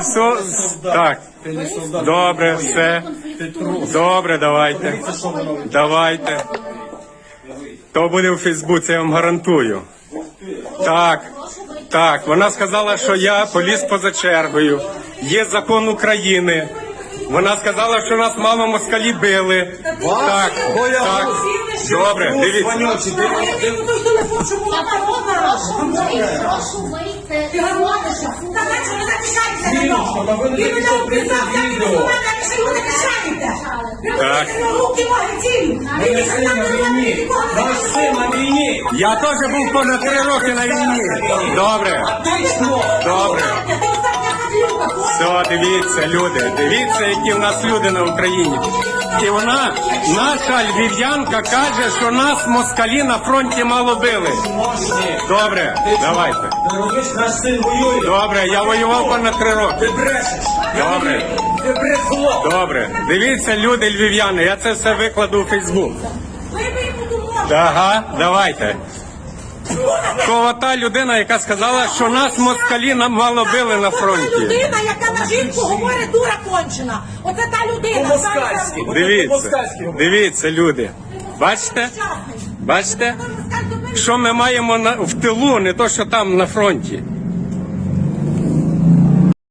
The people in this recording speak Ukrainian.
Все, так, добре, все. Добре, давайте. Давайте. То буде в Фейсбуці, я вам гарантую. Так, так. Вона сказала, що я поліз поза чергою. Є закон України. Вона сказала, що нас мало москалі били. Так, так. Добре, дивіться. Прошу вийти. Ви мене обіцяв, я. Ви руки. Ви не син на війні. Я теж був понад три роки на війні. Добре. Все, дивіться, люди, дивіться, які в нас люди на Україні. І вона, наша львів'янка, каже, що нас москалі на фронті мало били. Добре, давайте. Наш син воює. Добре, я воював понад три роки. Брешеш. Добре, Ти брехло. добре. Дивіться, люди львів'яни, я це все викладу у Фейсбук. Ага, давайте. Та людина, яка сказала, що нас москалі нам мало били на фронті. та людина, яка на жінку говорить дура кончена. Оце та людина. По-москальськи. Дивіться, дивіться, люди. Бачите? Бачите? Що ми маємо на, в тилу, не то, що там на фронті.